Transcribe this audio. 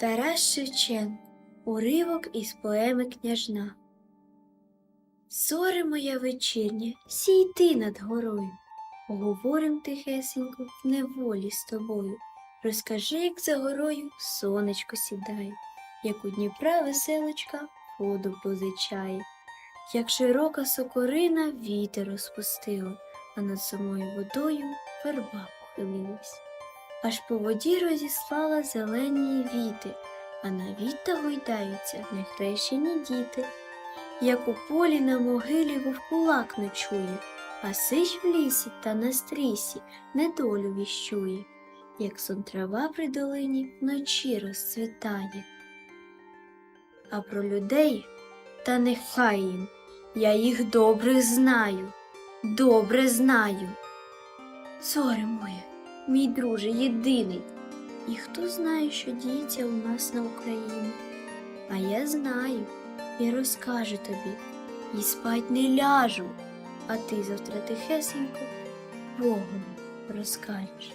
Тарас Шевченко. Уривок із поеми Княжна. Зоре моя вечірня, сій ти над горою. Говорим тихесенько в неволі з тобою. Розкажи, як за горою сонечко сідає, як у Дніпра веселочка воду позичає, як широка сокорина вітер розпустила, а над самою водою верба похилилась. Аж по воді розіслала зелені віти, а на віта гойдаються нехрещені діти. Як у полі на могилі вовкулак ночує, а сич в лісі та на стрісі недолю віщує, як сон трава при долині вночі розцвітає. А про людей та нехай їм, я їх добре знаю, добре знаю. Зоре моє, мій друже єдиний, і хто знає, що діється у нас на Україні? А я знаю і розкажу тобі, і спать не ляжу, а ти завтра тихесенько Богом розкажеш.